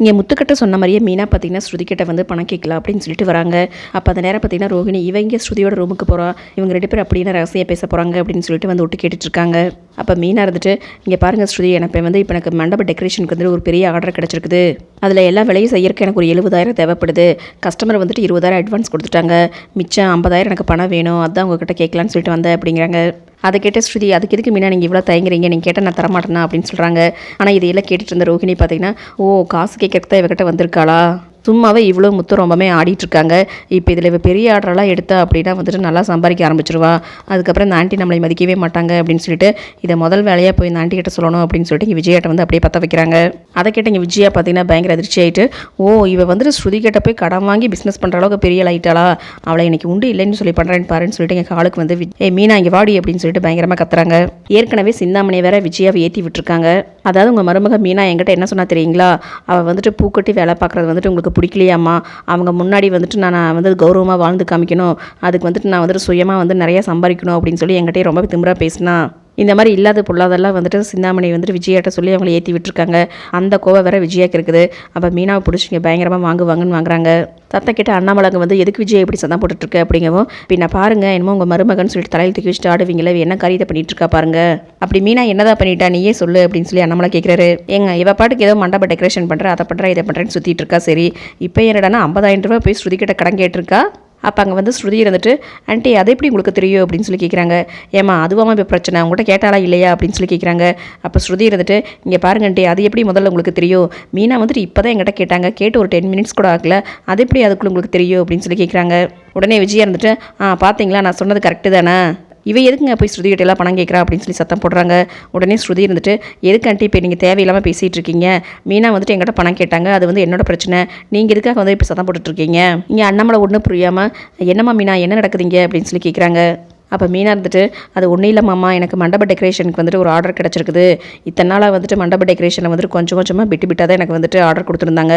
இங்கே முத்துக்கிட்ட சொன்ன மாதிரியே மீனா பார்த்தீங்கன்னா ஸ்ருதிக்கிட்ட வந்து பணம் கேட்கலாம் அப்படின்னு சொல்லிட்டு வராங்க. அப்போ அந்த நேரம் பார்த்தீங்கன்னா ரோஹிணி இவங்க ஸ்ருதியோட ரூமுக்கு போகிறா இவங்க ரெண்டு பேரும் அப்படின்னு ரகசியம் பேச போகிறாங்க அப்படின்னு சொல்லிட்டு வந்து விட்டு கேட்டுட்டு இருக்காங்க. அப்போ மீனா இருந்துட்டு இங்கே பாருங்கள் ஸ்ருதி எனக்கு வந்து இப்போ எனக்கு மண்டப டெக்கரேஷனுக்கு வந்து ஒரு பெரிய ஆர்டர் கிடச்சிருக்குது. அதில் எல்லா வேலையும் செய்யறதுக்கு எனக்கு ஒரு எழுபதாயிரம் தேவைப்படுது. கஸ்டமர் வந்துட்டு இருபதாயிரம் அட்வான்ஸ் கொடுத்துட்டாங்க. மிச்சம் ஐம்பதாயிரம் எனக்கு பணம் வேணும். அதான் உங்ககிட்ட கேட்கலான்னு சொல்லிட்டு வந்தேன் அப்படிங்கிறாங்க. அதை கேட்ட ஸ்ருதி அதுக்கு எதுக்கு மீனா நீங்கள் இவ்வளோ தயங்குறீங்க? நீங்கள் கேட்டால் நான் தரமாட்டேனா? அப்படின்னு சொல்கிறாங்க ஆனால் இதையெல்லாம் கேட்டுட்டு இருந்த ரோஹிணி பார்த்தீங்கன்னா ஓ காசு கேட்கறதுக்கு தான் இவகிட்ட வந்திருக்காளா? சும்மாவே இவ்வளோ முத்து ரொம்பவே ஆடிட்டுருக்காங்க. இப்போ இதில் இவ பெரிய ஆர்டரெல்லாம் எடுத்தா அப்படின்னா வந்துட்டு நல்லா சம்பாதிக்க ஆரம்பிச்சிருவா. அதுக்கப்புறம் இந்த ஆண்டி நம்மளை மதிக்கவே மாட்டாங்க அப்படின்னு சொல்லிட்டு இதை முதல் வேலையாக போய் இந்த ஆண்டி கிட்ட சொல்லணும் அப்படின்னு சொல்லிட்டு இங்கே விஜயாட்ட வந்து அப்படியே பற்ற வைக்கிறாங்க. அதை கேட்ட இங்கே விஜயா பார்த்தீங்கன்னா பயங்கர அதிர்ச்சி ஆயிட்டு ஓ இவ வந்துட்டு ஸ்ருதி கிட்ட போய் கடன் வாங்கி பிஸ்னஸ் பண்ணுற அளவுக்கு பெரிய லைட்டாளா அவளை இன்னைக்கு உண்டு இல்லைன்னு சொல்லி பண்ணுறேன்னு பாருன்னு சொல்லிட்டு எங்கள் காலுக்கு வந்து ஏ மீனா இங்கே வாடி அப்படின்னு சொல்லிட்டு பயங்கரமாக கத்துறாங்க. ஏற்கனவே சிந்தாமணி வேற விஜயாவை ஏற்றி விட்டுருக்காங்க. அதாவது உங்கள் மருமக மீனா என்கிட்ட என்ன சொன்னா தெரியுங்களா? அவள் வந்துட்டு பூக்கட்டி வேலை பார்க்குறது வந்துட்டு உங்களுக்கு பிடிக்கலையாம்மா? அவங்க முன்னாடி வந்துட்டு நான் வந்து கௌரவமாக வாழ்ந்து காமிக்கணும். அதுக்கு வந்துட்டு நான் வந்துட்டு சுயமாக வந்து நிறைய சம்பாதிக்கணும் அப்படின்னு சொல்லி என்கிட்டயே ரொம்ப திமிராக பேசினா. இந்த மாதிரி இல்லாத பொல்லாதெல்லாம் வந்துட்டு சிந்தாமணி வந்துட்டு விஜயாட்ட சொல்லி அவங்களை ஏற்றி விட்டுருக்காங்க. அந்த கோவம் வேற விஜயாக்கு இருக்குது. அப்போ மீனாவை பிடிச்சிங்க பயங்கரமாக வாங்குவாங்கன்னு வாங்குறாங்க. சத்தம் கிட்ட அண்ணாமலங்க வந்து எதுக்கு விஜய் இப்படி சத்தம் போட்டுட்ருக்கு? அப்படிங்கவும் பின்ன பாருங்க என்னமோ உங்கள் மருமகன் சொல்லிட்டு தலையில் தூக்கி வச்சுட்டு ஆடுவீங்களே என்ன காரியத்தை பண்ணிட்டு இருக்கா பாருங்க? அப்படி மீனா என்னதான் பண்ணிட்டா நீயே சொல்லு அப்படின்னு சொல்லி அண்ணாமலை கேட்குறாரு ஏங்க இவ பாட்டுக்கு ஏதோ மண்டபம் டெக்கரேஷன் பண்ணுறேன் அதை பண்ணுறா இதை பண்ணுறேன்னு சுற்றிட்டு இருக்கா சரி. இப்போ என்னடான்னா ஐம்பதாயிரம் ரூபாய் போய் ஸ்ருதி கிட்ட கடன் கேட்டிருக்கா? அப்போ அங்கே வந்து ஸ்ருதி இருந்துட்டு ஆண்டி அதை எப்படி உங்களுக்கு தெரியும்? அப்படின்னு சொல்லி கேட்குறாங்க ஏமா அதுவாமா இப்போ பிரச்சனை. உங்கள்கிட்ட கேட்டாலா இல்லையா? அப்படின்னு சொல்லி கேட்குறாங்க அப்போ ஸ்ருதி இருந்துட்டு இங்கே பாருங்க ஆண்டி அது எப்படி முதல்ல உங்களுக்கு தெரியும்? மீனா வந்துட்டு இப்போ தான் எங்கிட்ட கேட்டாங்க. கேட்டு ஒரு டென் மினிட்ஸ் கூட ஆகல. அது எப்படி அதுக்குள்ள உங்களுக்கு தெரியும்? அப்படின்னு சொல்லி கேட்குறாங்க உடனே விஜயா இருந்துட்டு ஆ பார்த்தீங்களா நான் சொன்னது கரெக்டு தானே? இவ எதுக்குங்க போய் ஸ்ருதி கிட்ட எல்லாம் பணம் கேட்குறா அப்படின்னு சொல்லி சத்தம் போடுறாங்க. உடனே ஸ்ருதி இருந்துட்டு எதுக்கு ஆண்டி இப்போ நீங்கள் தேவையில்லாமல் பேசிகிட்டு இருக்கீங்க? மீனா வந்துட்டு எங்கிட்ட பணம் கேட்டாங்க. அது வந்து என்னோட பிரச்சனை. நீங்கள் எதுக்காக வந்து இப்போ சத்தம் போட்டுட்டு இருக்கீங்க? இங்கே அண்ணாமலை ஒன்றும் புரியாமல் என்னம்மா மீனா என்ன நடக்குதுங்க? அப்படின்னு சொல்லி கேட்குறாங்க அப்போ மீனாக இருந்துட்டு அது ஒன்றும் இல்லை மாமா. எனக்கு மண்டப டெக்கரேஷனுக்கு வந்துட்டு ஒரு ஆர்டர் கிடச்சிருக்குது. இத்தனை நாளாக வந்துட்டு மண்டப டெக்கரேஷனில் வந்துட்டு கொஞ்சம் கொஞ்சமாக பிட்டு பிட்டாக தான் எனக்கு வந்துட்டு ஆர்டர் கொடுத்துருந்தாங்க.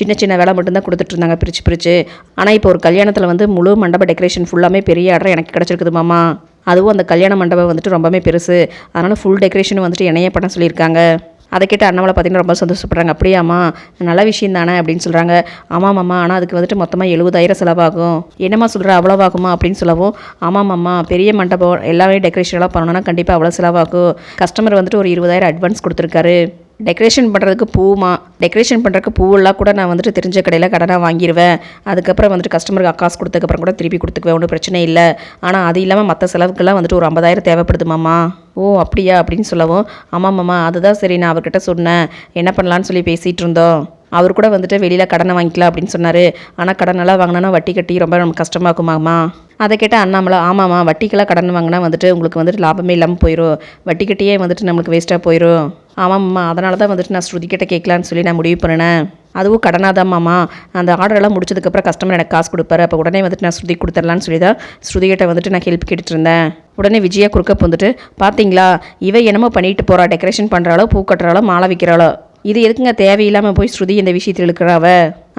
சின்ன சின்ன வேலை மட்டும்தான் கொடுத்துட்ருந்தாங்க பிரித்து பிரித்து ஆனால் இப்போ ஒரு கல்யாணத்தில் வந்து முழு மண்டப டெக்கரேஷன் ஃபுல்லாமே பெரிய ஆர்டர் எனக்கு கிடச்சிருக்குது மாமா. அதுவும் அந்த கல்யாண மண்டபம் வந்துட்டு ரொம்பவே பெருசு. அதனால் ஃபுல் டெக்கரேஷன் வந்துட்டு என்னையே பண்ண சொல்லியிருக்காங்க. அதை கேட்டு அண்ணாமலை பார்த்தீங்கன்னா ரொம்ப சந்தோஷப்படுறாங்க. அப்படியாம்மா நல்ல விஷயம் தானே? அப்படின்னு சொல்கிறாங்க ஆமாம்மா ஆனால் அதுக்கு வந்துட்டு மொத்தமாக எழுபதாயிரம் செலவாகும். என்னம்மா சொல்கிற அவ்வளோவாகுமா? அப்படின்னு சொல்லவும் ஆமாம்மா பெரிய மண்டபம் எல்லாமே டெக்கரேஷன்லாம் பண்ணணும்னா கண்டிப்பாக அவ்வளோ செலவாகும். கஸ்டமர் வந்துட்டு ஒரு இருபதாயிரம் அட்வான்ஸ் கொடுத்துருக்காரு. டெக்கரேஷன் பண்ணுறதுக்கு பூமா டெக்கரேஷன் பண்ணுறதுக்கு பூவெல்லாம் கூட நான் வந்துட்டு தெரிஞ்ச கடையில் கடனாக வாங்கிடுவேன் அதுக்கப்புறம் வந்துட்டு கஸ்டமருக்கு காசு கொடுத்ததுக்கப்புறம் கூட திருப்பி கொடுத்துக்குவேன் ஒன்றும் பிரச்சனை இல்லை. ஆனால் அது இல்லாமல் மற்ற செலவுக்கெல்லாம் வந்துட்டு ஒரு ஐம்பதாயிரம் தேவைப்படுது மாமா. ஓ அப்படியா? அப்படின்னு சொல்லவும் ஆமாம் மாமா அதுதான் சரி நான் அவர்கிட்ட சொன்னேன். என்ன பண்ணலான்னு சொல்லி பேசிகிட்டு இருந்தோம். அவர் கூட வந்துட்டு வெளியில் கடனை வாங்கிக்கலாம் அப்படின்னு சொன்னார். ஆனால் கடனெல்லாம் வாங்கினா வட்டி கட்டி ரொம்ப நமக்கு கஷ்டமாக்குமாம்மா அதை கேட்டால் அண்ணாமலை ஆமாம்மா வட்டிக்கெல்லாம் கடன் வாங்கினா வந்துட்டு உங்களுக்கு வந்துட்டு லாபமே இல்லாமல் போயிடும் வட்டி கட்டியே வந்துட்டு நம்மளுக்கு வேஸ்ட்டாக போயிடும் ஆமாம்மா அதனால தான் வந்துட்டு நான் ஸ்ருதி கிட்ட கேட்கலான்னு சொல்லி நான் முடிவு பண்ணினேன். அதுவும் கடனாக தான் மாமா அந்த ஆர்டரெல்லாம் முடிச்சதுக்கப்புறம் கஸ்டமர் எனக்கு காசு கொடுப்பாரு. அப்போ உடனே வந்துட்டு நான் ஸ்ருதி கொடுத்துடலான்னு சொல்லி தான் ஸ்ருதிகிட்ட வந்துட்டு நான் ஹெல்ப் கேட்டுட்டு இருந்தேன். உடனே விஜயா குறுக்க வந்துட்டு பார்த்தீங்களா இவ என்னமோ பண்ணிட்டு போகிறா டெக்கரேஷன் பண்ணுறாளோ பூ கட்டுறாளோ மாலை விற்கிறாளோ இது எதுக்குங்க தேவையில்லாமல் போய் ஸ்ருதி இந்த விஷயத்தில் இழுக்கிறாவ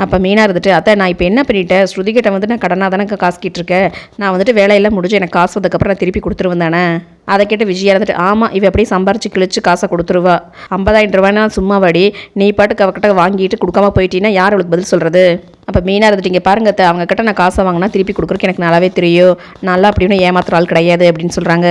அப்போ மீனாக இருந்துட்டு அத்தை நான் இப்போ என்ன பண்ணிட்டேன் ஸ்ருதிகிட்ட வந்து நான் கடனாக தானே காசு கேட்டிருக்கேன் நான் வந்துட்டு வேலையெல்லாம் முடிஞ்சு எனக்கு காசு வந்ததுக்கப்புறம் நான் திருப்பி கொடுத்துருவேன் தானே? அதை கேட்டு விஜயா இருந்துட்டு ஆமாம் இவ அப்படியே சம்பாரிச்சு கிழிச்சு காசை கொடுத்துருவா. ஐம்பதாயிரம் ரூபாய்னா சும்மா வாடி. நீ பாட்டுக்கு அவகிட்ட வாங்கிட்டு கொடுக்காம போயிட்டீங்கன்னா யார் அவளுக்கு பதில் சொல்கிறது அப்போ மீனாக இருந்துட்டு இங்கே பாருங்க அவங்க கிட்ட நான் காசை வாங்கினா திருப்பி கொடுக்குறக்கு எனக்கு நல்லாவே தெரியும். நல்லா அப்படின்னு ஏமாத்துற ஆள் கிடையாது அப்படின்னு சொல்கிறாங்க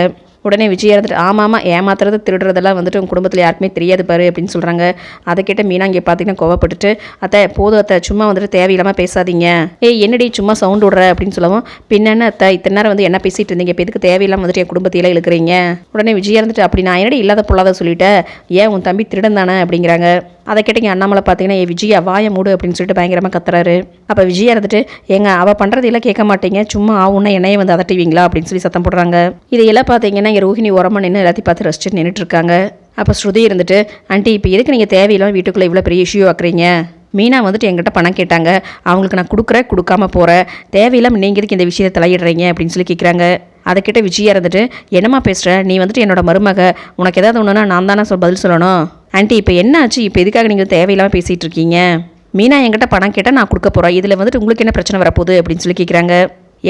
உடனே விஜய் இருந்துட்டு ஆமாம் ஏமாத்துறது திருடுறதெல்லாம் வந்துட்டு உங்கள் குடும்பத்தில் யாருக்குமே தெரியாது பாரு அப்படின்னு சொல்கிறாங்க அதை கேட்ட மீனா இங்கே பார்த்தீங்கன்னா கோவப்பட்டுட்டு அத்தை போதும் அத்தை சும்மா வந்துட்டு தேவையில்லாமல் பேசாதீங்க. ஏய் என்னடி சும்மா சவுண்ட் விடுற அப்படின்னு சொல்லவும் பின்னென்ன அத்தை இத்தனை நேரம் வந்து என்ன பேசிட்டு இருந்தீங்க? இப்போ எதுக்கு தேவையில்லாமல் வந்துட்டு என் குடும்பத்தையெல்லாம் இழுக்கிறீங்க? உடனே விஜய் இருந்துட்டு அப்படி நான் என்னடி இல்லாத பொல்லாத சொல்லிட்டேன் ஏன் உன் தம்பி திருடன் தானே அப்படிங்கிறாங்க. அதை கேட்டீங்க அண்ணாமலை பார்த்தீங்கன்னா ஏ விஜயா வாய மூடு அப்படின்னு சொல்லிட்டு பயங்கரமாக கத்துறாரு. அப்போ விஜயா இருந்துட்டு எங்க அவள் பண்ணுறதையெல்லாம் கேட்க மாட்டீங்க. சும்மா ஆவுன்னா என்னையே வந்து அதட்டுவீங்களா? அப்படின்னு சொல்லி சத்தம் போடுறாங்க. இதையெல்லாம் பார்த்தீங்கன்னா இங்கே ரோஹிணி உரமா நின்று எல்லாத்தையும் பார்த்து ரசிச்சுட்டு நின்றுட்டு இருக்காங்க. அப்போ ஸ்ருதி இருந்துட்டு ஆண்டி இப்போ எதுக்கு நீங்கள் தேவையில்லாம வீட்டுக்குள்ளே இவ்வளோ பெரிய இஷ்யூ ஆக்குறீங்க மீனா வந்துட்டு என்கிட்ட பணம் கேட்டாங்க. அவங்களுக்கு நான் கொடுக்குறேன் கொடுக்காம போகிறேன் தேவையில்லாமல் நீங்கள் எதுக்கு இந்த விஷயத்தை தலையிடுறீங்க? அப்படின்னு சொல்லி கேட்குறாங்க அதை கிட்ட விஜயா இருந்துட்டு என்னம்மா பேசுகிற நீ வந்துட்டு என்னோட மருமக. உனக்கு ஏதாவது ஒன்றுனா நான் தானே சொல் பதில் சொல்லணும்? ஆண்டி இப்போ என்ன ஆச்சு இப்போ எதுக்காக நீங்கள் தேவையில்லாமல் பேசிகிட்டு இருக்கீங்க? மீனா என்கிட்ட பணம் கேட்டால் நான் கொடுக்க போகிறேன் இதில் வந்துட்டு உங்களுக்கு என்ன பிரச்சனை வரப்போகுது அப்படின்னு சொல்லி கேட்குறாங்க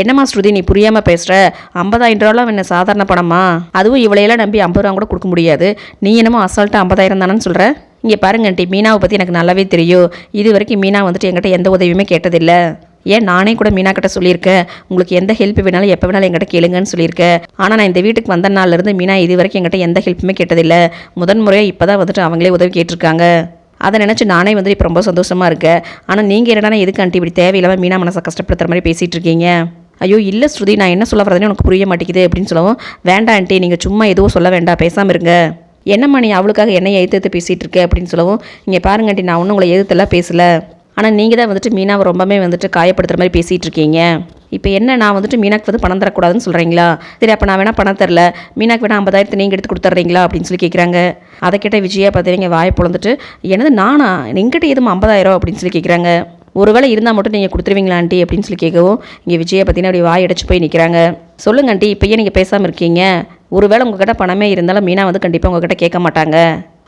என்னம்மா ஸ்ருதி நீ புரியாமல் பேசுகிற ஐம்பதாயிரம் ரூபாலாம் என்ன சாதாரண பணமா? அதுவும் இவளையெல்லாம் நம்பி ஐம்பது ரூபா கூட கொடுக்க முடியாது. நீ என்னமோ அசால்ட்டாக ஐம்பதாயிரம் தானேன்னு சொல்கிற இங்கே பாருங்க ஆண்டி மீனாவை பற்றி எனக்கு நல்லாவே தெரியும். இது வரைக்கும் மீனா வந்துட்டு என்கிட்ட எந்த உதவியுமே கேட்டதில்லை. ஏன் நானே கூட மீனா கிட்ட சொல்லியிருக்கேன் உங்களுக்கு எந்த ஹெல்ப் வேணாலும் எப்போ வேணாலும் எங்கிட்ட கேளுங்கன்னு சொல்லியிருக்கேன் ஆனால் நான் இந்த வீட்டுக்கு வந்த நாள்லேருந்து மீனா இது வரைக்கும் எங்கிட்ட எந்த ஹெல்ப்புமே கேட்டதில்லை. முதன் முறையாக இப்போ தான் வந்துட்டு அவங்களே உதவி கேட்டிருக்காங்க. அதை நினச்சி நானே வந்து இப்போ ரொம்ப சந்தோஷமாக இருக்கேன் ஆனால் நீங்கள் என்னடா எதுக்கு ஆண்டி இப்படி தேவையில்லாமல் மீனா மனசை கஷ்டப்படுத்துற மாதிரி பேசிகிட்டு இருக்கீங்க? ஐயோ இல்லை ஸ்ருதி நான் என்ன சொல்ல வரதுன்னு உனக்கு புரிய மாட்டேங்குது அப்படின்னு சொல்லவும் வேண்டாம் ஆண்டி நீங்கள் சும்மா எதுவும் சொல்ல வேண்டாம் பேசாமல் இருங்க. என்னம்மா நீ அவளுக்காக என்னை எதிர்த்து பேசிகிட்டு இருக்க? அப்படின்னு சொல்லவும் இங்கே பாருங்க ஆண்டி நான் ஒன்றும் உங்களை எதிர்த்தெல்லாம் பேசலை. ஆனால் நீங்கள் தான் வந்துட்டு மீனாவை ரொம்பவே வந்துட்டு காயப்படுத்துகிற மாதிரி பேசிகிட்டு இருக்கீங்க. இப்போ என்ன நான் வந்துட்டு மீனாக்கு வந்து பணம் தரக்கூடாதுன்னு சொல்கிறீங்களா சரி அப்போ நான் வேணால் பணம் தரல. மீனாக்கு வேணால் ஐம்பதாயிரத்து நீங்கள் எடுத்து கொடுத்துட்றீங்களா அப்படின்னு சொல்லி கேட்குறாங்க அதை கேட்ட விஜயா பார்த்தீங்க வாயை பொழந்துட்டு என்னது நானா? எங்கிட்ட எதுவும் ஐம்பதாயிரம்? அப்படின்னு சொல்லி கேட்குறாங்க ஒருவேளை இருந்தால் மட்டும் நீங்கள் கொடுத்துருவீங்களா ஆண்டி? அப்படின்னு சொல்லி கேட்கவும் இங்கே விஜயை பார்த்தீங்கன்னா அப்படி வாய் அடைச்சு போய் நிற்கிறாங்க சொல்லுங்க ஆண்டி இப்போயே நீங்கள் பேசாமல் இருக்கீங்க. ஒருவேளை உங்ககிட்ட பணமே இருந்தாலும் மீனா வந்து கண்டிப்பாக உங்ககிட்ட கேட்க மாட்டாங்க.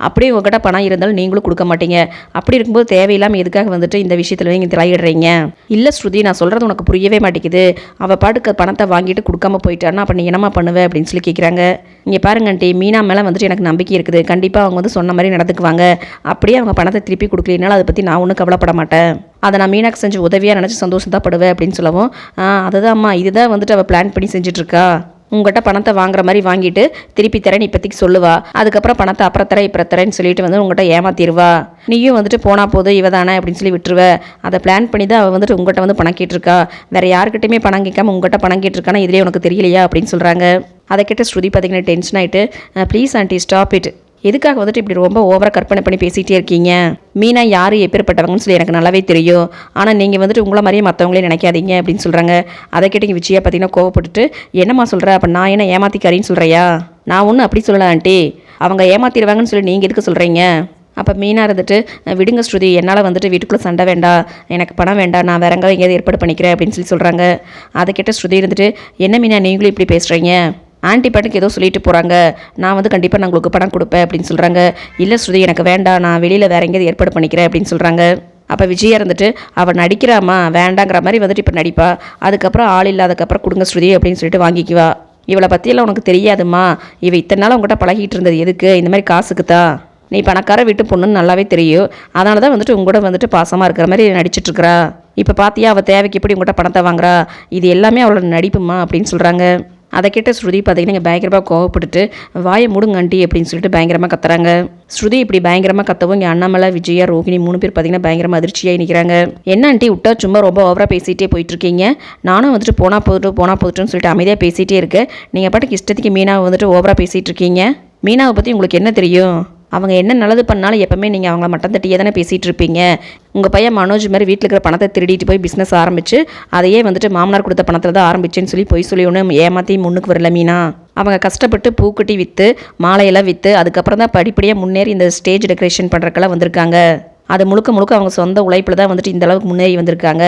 அப்படியே உங்ககிட்ட பணம் இருந்தாலும் நீங்களும் கொடுக்க மாட்டீங்க. அப்படி இருக்கும்போது தேவையில்லாமல் எதுக்காக வந்துட்டு இந்த விஷயத்தில் நீங்கள் தலையிடுறீங்க இல்லை ஸ்ருதி நான் சொல்கிறது உனக்கு புரியவே மாட்டேங்குது. அவள் பாட்டுக்கு பணத்தை வாங்கிட்டு கொடுக்காம போயிட்டான்னா அப்போ நீ என்னம்மா பண்ணுவேன் அப்படின்னு சொல்லி கேட்குறாங்க இங்கே பாருங்க ஆண்டி மீனா மேலே வந்துட்டு எனக்கு நம்பிக்கை இருக்குது. கண்டிப்பாக அவங்க வந்து சொன்ன மாதிரி நடந்துக்குவாங்க. அப்படியே அவங்க பணத்தை திருப்பி கொடுக்கலனாலும் அதை பற்றி நான் ஒன்றும் கவலைப்பட மாட்டேன். அதை நான் மீனாக்கு செஞ்ச உதவியாக நினச்சி சந்தோஷம் தான் படுவேன் அப்படின்னு சொல்லவும் அதுதான் அம்மா இதுதான் வந்துட்டு அவள் பிளான் பண்ணி செஞ்சிட்ருக்கா உங்கள்கிட்ட பணத்தை வாங்குற மாதிரி வாங்கிட்டு திருப்பி தரேன் இப்போதைக்கு சொல்லுவா. அதுக்கப்புறம் பணத்தை அப்புறம் தரேன் இப்போ தரேன்னு சொல்லிட்டு வந்து உங்கள்கிட்ட ஏமாத்திடுவா நீயும் வந்துட்டு போனால் போதும் இவ தானே அப்படின்னு சொல்லி விட்டுருவ. அதை பிளான் பண்ணி தான் அவள் வந்துட்டு உங்கள்கிட்ட வந்து பணம் கேட்டிருக்கா. வேற யாருக்கிட்டையுமே பணம் கேட்காம உங்கள்கிட்ட பணம் கேட்டிருக்கானா இதுலேயே உனக்கு தெரியலையா அப்படின்னு சொல்கிறாங்க அதை கேட்ட ஸ்ருதி பார்த்தீங்கன்னா டென்ஷன் ஆகிட்டு ப்ளீஸ் ஆண்டி ஸ்டாப் இட் எதுக்காக வந்துட்டு இப்படி ரொம்ப ஓவராக கற்பனை பண்ணி பேசிகிட்டே இருக்கீங்க? மீனா யார்? எப்பேற்பட்டவங்கன்னு சொல்லி எனக்கு நல்லாவே தெரியும். ஆனால் நீங்கள் வந்துட்டு உங்களை மாதிரியே மற்றவங்களே நினைக்காதீங்க அப்படின்னு சொல்கிறாங்க அதை கேட்டு விஜயா பார்த்தீங்கன்னா கோவப்பட்டுட்டு என்னம்மா சொல்கிற அப்போ நான் என்ன ஏமாத்திக்காரின்னு சொல்கிறையா நான் ஒன்றும் அப்படி சொல்லல ஆண்டி. அவங்க ஏமாத்திடுவாங்கன்னு சொல்லி நீங்கள் எதுக்கு சொல்கிறீங்க அப்போ மீனாக இருந்துட்டு விடுங்க ஸ்ருதி. என்னால் வந்துட்டு வீட்டுக்குள்ளே சண்டை வேண்டாம். எனக்கு பணம் வேண்டாம். நான் வேற எங்கேயாவது எங்கேயாவது ஏற்பாடு பண்ணிக்கிறேன். அப்படின்னு சொல்லி சொல்கிறாங்க அதை கேட்ட ஸ்ருதி இருந்துட்டு என்ன மீனா நீங்களும் இப்படி பேசுகிறீங்க ஆன்ட்டி பாட்டுக்கு ஏதோ சொல்லிட்டு போகிறாங்க நான் வந்து கண்டிப்பாக நான் உங்களுக்கு பணம் கொடுப்பேன் அப்படின்னு சொல்கிறாங்க இல்லை ஸ்ருதி எனக்கு வேண்டாம். நான் வெளியில் வேற எங்கேயாவது ஏற்பாடு பண்ணிக்கிறேன் அப்படின்னு சொல்கிறாங்க அப்போ விஜயா இருந்துட்டு அவள் நடிக்கிறாமா வேண்டாங்கிற மாதிரி வந்துட்டு இப்போ நடிப்பா. அதுக்கப்புறம் ஆள் இல்லாதக்கப்புறம் கொடுங்க ஸ்ருதி அப்படின்னு சொல்லிட்டு வாங்கிக்குவா. இவளை பற்றியெல்லாம் உனக்கு தெரியாதுமா. இவ இத்தனை நாள் உங்கள்கிட்ட பழகிட்டு இருந்தது எதுக்கு? இந்த மாதிரி காசுக்கு தான். நீ பணக்கார வீட்டு பொண்ணுன்னு நல்லாவே தெரியும். அதனால தான் வந்துட்டு உங்கூட வந்துட்டு பாசமாக இருக்கிற மாதிரி நடிச்சிட்டு இப்போ பார்த்தியா அவள் தேவைக்கு எப்படி உங்கள்கிட்ட பணத்தை வாங்குறா? இது எல்லாமே அவளோட நடிப்புமா? அப்படின்னு சொல்கிறாங்க அதை கேட்ட ஸ்ருதி பார்த்தீங்கன்னா இங்கே பயங்கரமாக கோவப்பட்டுட்டு வாயை முடுங்க ஆண்டி அப்படின்னு சொல்லிட்டு பயங்கரமாக கத்துறாங்க. ஸ்ருதி இப்படி பயங்கரமாக கத்தவும் இங்கே அண்ணாமலை விஜயா ரோகிணி மூணு பேர் பார்த்தீங்கன்னா பயங்கரமாக அதிர்ச்சியாக நிற்கிறாங்க என்ன ஆண்டி விட்டா சும்மா ரொம்ப ஓவராக பேசிகிட்டே போயிட்டு இருக்கீங்க நானும் வந்துட்டு போனால் போதுட்டு போனால் போதுட்டுன்னு சொல்லிட்டு அமைதியாக பேசிகிட்டே இருக்கேன். நீங்கள் பாட்டுக்கு இஷ்டத்துக்கு மீனாவை வந்துட்டு ஓவராக பேசிகிட்டு இருக்கீங்க மீனாவை பற்றி உங்களுக்கு என்ன தெரியும்? அவங்க என்ன நல்லது பண்ணாலும் எப்பவுமே நீங்கள் அவங்கள மட்டம் தட்டியே தானே பேசிகிட்டு இருப்பீங்க உங்கள் பையன் மனோஜ் மாதிரி வீட்டில் இருக்கிற பணத்தை திருடிட்டு போய் பிஸ்னஸ் ஆரம்பிச்சு அதையே வந்துட்டு மாமனார் கொடுத்த பணத்தில் தான் ஆரம்பிச்சேன்னு சொல்லி பொய் சொல்லி ஒன்று ஏமாற்றி முன்னுக்கு வரல மீனா. அவங்க கஷ்டப்பட்டு பூக்கட்டி விற்று மாலையெல்லாம் விற்று அதுக்கப்புறம் தான் படிப்படியாக முன்னேறி இந்த ஸ்டேஜ் டெக்கரேஷன் பண்ணுறக்கெல்லாம் வந்திருக்காங்க. அது முழுக்க முழுக்க அவங்க சொந்த உழைப்பில் தான் வந்துட்டு இந்த அளவுக்கு முன்னேறி வந்திருக்காங்க.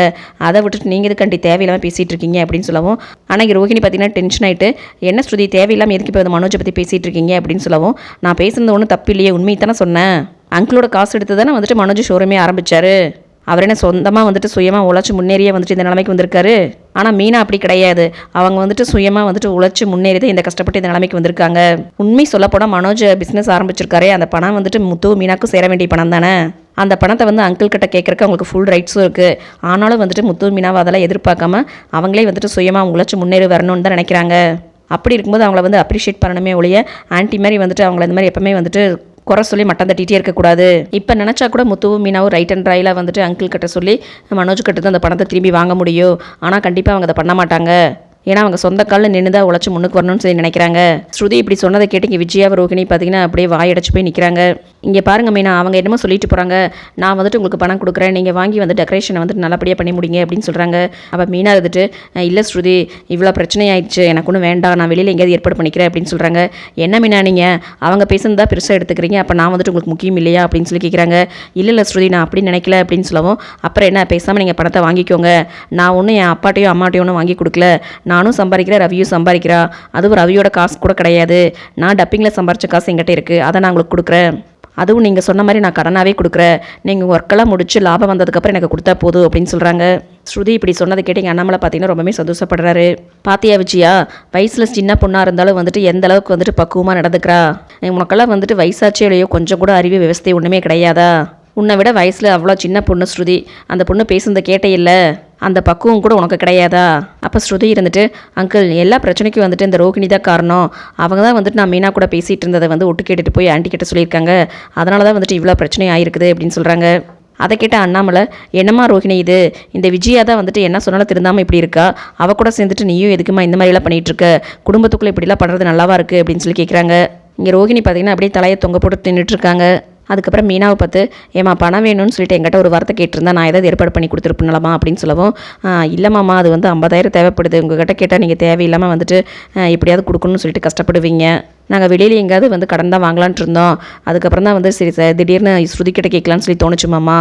அதை விட்டுட்டு நீங்கள் இதுக்காண்டி தேவையில்லாமல் பேசிகிட்டு இருக்கீங்க அப்படின்னு சொல்லவும் ஆனால் இங்கே ரோஹிணி பார்த்தீங்கன்னா டென்ஷன் ஆகிட்டு என்ன ஸ்ருதி தேவையில்லாமல் எதுக்கு இப்போ மனோஜை பற்றி பேசிகிட்டு இருக்கீங்க? அப்படின்னு சொல்லவும் நான் பேசுனது ஒன்றும் தப்பு இல்லையே உண்மையை தானே சொன்னேன். அங்கிளோட காசு எடுத்து தானே வந்துட்டு மனோஜ் ஷோரூமே ஆரம்பிச்சாரு. அவர் என்ன சொந்தமாக வந்துட்டு சுயமாக உழைச்சி முன்னேறியே வந்துட்டு இந்த நிலைமைக்கு வந்திருக்காரு? ஆனால் மீனா அப்படி கிடையாது. அவங்க வந்துட்டு சுயமாக வந்துட்டு உழைச்சி முன்னேறி இந்த கஷ்டப்பட்டு இந்த நிலைமைக்கு வந்திருக்காங்க. உண்மை சொல்லப்போனால் மனோஜ் பிஸ்னஸ் ஆரம்பிச்சிருக்காரே அந்த பணம் வந்துட்டு முத்து மீனாக்கும் சேர வேண்டிய பணம் தானே? அந்த பணத்தை வந்து அங்கிள் கிட்ட கேட்குறக்கு அவங்களுக்கு ஃபுல் ரைட்ஸும் இருக்குது ஆனாலும் வந்துட்டு முத்து மீனாவை அதெல்லாம் எதிர்பார்க்காம அவங்களே வந்துட்டு சுயமாக உழைச்சி முன்னேறி வரணும்னு தான் நினைக்கிறாங்க. அப்படி இருக்கும்போது அவங்கள வந்து அப்ரிஷியேட் பண்ணணுமே ஒழிய ஆன்ட்டி மாதிரி வந்துட்டு அவங்கள இந்த மாதிரி எப்பவுமே வந்துட்டு குறை சொல்லி மட்டம் தட்டிகிட்டே இருக்கக்கூடாது. இப்போ நினச்சா கூட முத்துவும் மீனாவும் ரைட் அண்ட் ரைலாக வந்துட்டு அங்கிள் கிட்ட சொல்லி மனோஜ் கிட்ட தான் அந்த பணத்தை திரும்பி வாங்க முடியும். ஆனால் கண்டிப்பாக அவங்க அதை பண்ண மாட்டாங்க. ஏன்னா அவங்க சொந்த காலில் நின்று தான் உழைச்சி முன்னுக்கு வரணும்னு சொல்லி நினைக்கிறாங்க. ஸ்ருதி இப்படி சொன்னதை கேட்டு இங்கே விஜயாவை ரோகிணி பார்த்தீங்கன்னா அப்படியே வாயடைச்சு போய் நிற்கிறாங்க இங்கே பாருங்க மீனா அவங்க என்னமோ சொல்லிட்டு போகிறாங்க நான் வந்துட்டு உங்களுக்கு பணம் கொடுக்குறேன். நீங்கள் வாங்கி வந்து டெக்கரேஷனை வந்துட்டு நல்லபடியாக பண்ணி முடிங்க அப்படின்னு சொல்கிறாங்க அப்போ மீனா இருந்துட்டு இல்லை ஸ்ருதி இவ்வளோ பிரச்சனை ஆயிடுச்சு எனக்கு ஒன்றும் வேண்டாம். நான் வெளியில் எங்கேயாவது ஏற்பாடு பண்ணிக்கிறேன். அப்படின்னு சொல்கிறாங்க என்ன மீனா நீங்கள் அவங்க பேசுனதா பெருசாக எடுத்துக்கிறீங்க. அப்போ நான் வந்துட்டு உங்களுக்கு முக்கியம் இல்லையா? அப்படின்னு சொல்லி கேட்குறாங்க இல்லை இல்லை ஸ்ருதி நான் அப்படி நினைக்கல. அப்படின்னு சொல்லவும் அப்புறம் என்ன? பேசாமல் நீங்கள் பணத்தை வாங்கிக்கோங்க. நான் ஒன்றும் என் அப்பாட்டையும் அம்மாட்டையும் ஒன்றும் வாங்கி கொடுக்கல. நானும் சம்பாதிக்கிறேன் ரவியும் சம்பாதிக்கிறா. அதுவும் ரவியோட காசு கூட கிடையாது. நான் டப்பிங்கில் சம்பாரித்த காசு எங்கிட்ட இருக்குது அதை நான் உங்களுக்கு கொடுக்குறேன். அதுவும் நீங்கள் சொன்ன மாதிரி நான் கடனாகவே கொடுக்குறேன். நீங்கள் ஒர்க்கெல்லாம் முடிச்சு லாபம் வந்ததுக்கப்புறம் எனக்கு கொடுத்தா போதும் அப்படின்னு சொல்கிறாங்க ஸ்ருதி இப்படி சொன்னதை கேட்டு எங்கள் அண்ணாமலை பார்த்தீங்கன்னா ரொம்பவே சந்தோஷப்படுறாரு. பாத்தியா விஜயா வயசில் சின்ன பொண்ணாக இருந்தாலும் வந்துட்டு எந்த அளவுக்கு வந்துட்டு பக்குவமாக நடந்துக்கிறா? உனக்கெல்லாம் வந்துட்டு வயசாச்சே இல்லையோ கொஞ்சம் கூட அறிவு விவசாயம் ஒன்றுமே கிடையாதா? உன்னை விட வயசில் அவ்வளோ சின்ன பொண்ணு ஸ்ருதி. அந்த பொண்ணு பேசுனதை கேட்டே இல்லை. அந்த பக்குவம் கூட உனக்கு கிடையாதா? அப்போ ஸ்ருதி இருந்துட்டு அங்கிள் எல்லா பிரச்சனைக்கும் வந்துட்டு இந்த ரோகிணி தான் காரணம். அவங்க தான் வந்துட்டு நான் மீனா கூட பேசிகிட்டு இருந்ததை வந்து ஒட்டு கேட்டுட்டு போய் ஆண்டி கிட்ட சொல்லியிருக்காங்க. அதனால தான் வந்துட்டு இவ்வளோ பிரச்சனை ஆயிருக்குது அப்படின்னு சொல்கிறாங்க அதை கேட்ட அண்ணாமலை என்னம்மா ரோஹிணி இது? இந்த விஜயா தான் வந்துட்டு என்ன சொன்னாலும் திருந்தாமல் இப்படி இருக்கா? அவ கூட சேர்ந்துட்டு நீயும் எதுக்குமா இந்த மாதிரிலாம் பண்ணிகிட்டு இருக்க? குடும்பத்துக்குள்ளே இப்படிலாம் பண்ணுறது நல்லாவா இருக்குது அப்படின்னு சொல்லி கேட்குறாங்க இங்கே ரோஹிணி பார்த்தீங்கன்னா அப்படியே தலையை தொங்க போட்டு நின்றுட்டு இருக்காங்க. அதுக்கப்புறம் மீனாவை பார்த்து ஏமா பணம் வேணும்னு சொல்லிட்டு என்கிட்ட ஒரு வார்த்தை கேட்டிருந்தா நான் ஏதாவது ஏற்பாடு பண்ணி கொடுத்துருப்பேனலாமா அப்படின்னு சொல்லவும் இல்லைம்மாம்மா அது வந்து ஐம்பதாயிரம் தேவைப்படுது. உங்ககிட்ட கேட்டால் நீங்கள் தேவையில்லாமல் வந்துட்டு எப்படியாவது கொடுக்கணும்னு சொல்லிட்டு கஷ்டப்படுவீங்க. நாங்கள் வெளியில் எங்கேயாவது வந்து கடன் தான் வாங்கலான்ட்டு இருந்தோம். அதுக்கப்புறம் தான் வந்து சரி சார் திடீர்னு ஸ்ருதி கிட்ட கேட்கலான்னு சொல்லி தோணுச்சுமாம்மா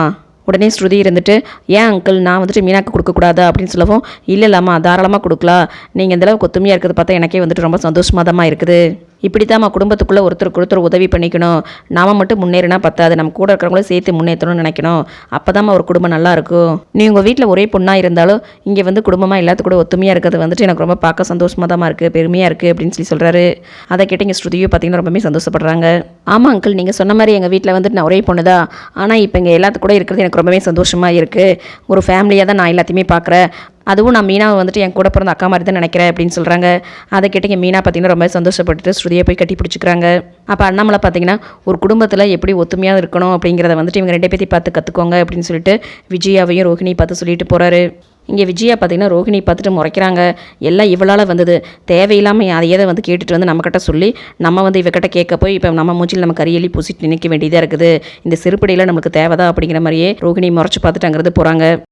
உடனே ஸ்ருதி இருந்துட்டு ஏன் அங்கிள் நான் வந்துட்டு மீனாக்கு கொடுக்கக்கூடாதா? அப்படின்னு சொல்லவும் இல்லை இல்லாமா தாராளமாக கொடுக்கலாம். நீங்கள் இந்தளவு கொத்துமையாக ஒத்துமையாக இருக்கிறத பார்த்தா எனக்கே வந்துட்டு ரொம்ப சந்தோஷமாக இருக்குது. இப்படி தான் குடும்பத்துக்குள்ளே ஒருத்தருக்கு ஒருத்தர் உதவி பண்ணிக்கணும். நாம மட்டும் முன்னேறினா பத்தாது. நம்ம கூட இருக்கிறவங்களும் சேர்த்து முன்னேற்றணும்னு நினைக்கணும். அப்போ ஒரு குடும்பம் நல்லாயிருக்கும் நீ உங்கள் வீட்டில் ஒரே பொண்ணாக இருந்தாலும் இங்கே வந்து குடும்பமாக எல்லாத்து கூட ஒத்துமையாக இருக்கிறது வந்துட்டு எனக்கு ரொம்ப பார்க்க சந்தோஷமாக தான் இருக்குது பெருமையாக இருக்குது அப்படின்னு சொல்லி சொல்கிறாரு அதை கேட்டு இங்கே ஸ்ருதியும் பார்த்தீங்கன்னா ரொம்பவே சந்தோஷப்படுறாங்க. ஆமாம் அங்கிள் நீங்கள் சொன்ன மாதிரி எங்கள் வீட்டில் வந்துட்டு நான் ஒரே பொண்ணு தான் ஆனால் இப்போ இங்கே எல்லாத்து கூட இருக்கிறது எனக்கு ரொம்பவே சந்தோஷமாக இருக்குது ஒரு ஃபேமிலியாக தான் நான் எல்லாத்தையுமே பார்க்குறேன் அதுவும் நான் மீனாவை வந்துட்டு என் கூட பிறந்த அக்கா மாதிரி தான் நினைக்கிறேன் அப்படின்னு சொல்கிறாங்க அதை கேட்டு இங்கே மீனா பார்த்தீங்கன்னா ரொம்ப சந்தோஷப்பட்டுட்டு ஸ்ருதியை போய் கட்டி பிடிச்சிக்கிறாங்க. அப்போ அண்ணாமலை பார்த்தீங்கன்னா ஒரு குடும்பத்தில் எப்படி ஒத்துமையாக இருக்கணும் அப்படிங்கிறத வந்துட்டு இவங்க ரெண்டே பேர்த்தையும் பார்த்து கற்றுக்கோங்க அப்படின்னு சொல்லிட்டு விஜயாவையும் ரோஹிணி பார்த்து சொல்லிட்டு போகிறாரு இங்கே விஜயா பார்த்தீங்கன்னா ரோஹிணி பார்த்துட்டு முறைக்கிறாங்க. எல்லாம் இவளால் வந்தது. தேவையில்லாமல் அதையே தான் வந்து கேட்டுட்டு வந்து நம்மக்கிட்ட சொல்லி நம்ம வந்து இவக்கிட்ட கேட்க போய் இப்போ நம்ம மூச்சில் நம்ம கரியலி பூசிட்டு நிற்க வேண்டியதாக இருக்குது. இந்த செருப்படியில் நம்மளுக்கு தேவைதான் அப்படிங்கிற மாதிரியே ரோஹிணி முறைச்சி பார்த்துட்டு அங்கேருந்து போகிறாங்க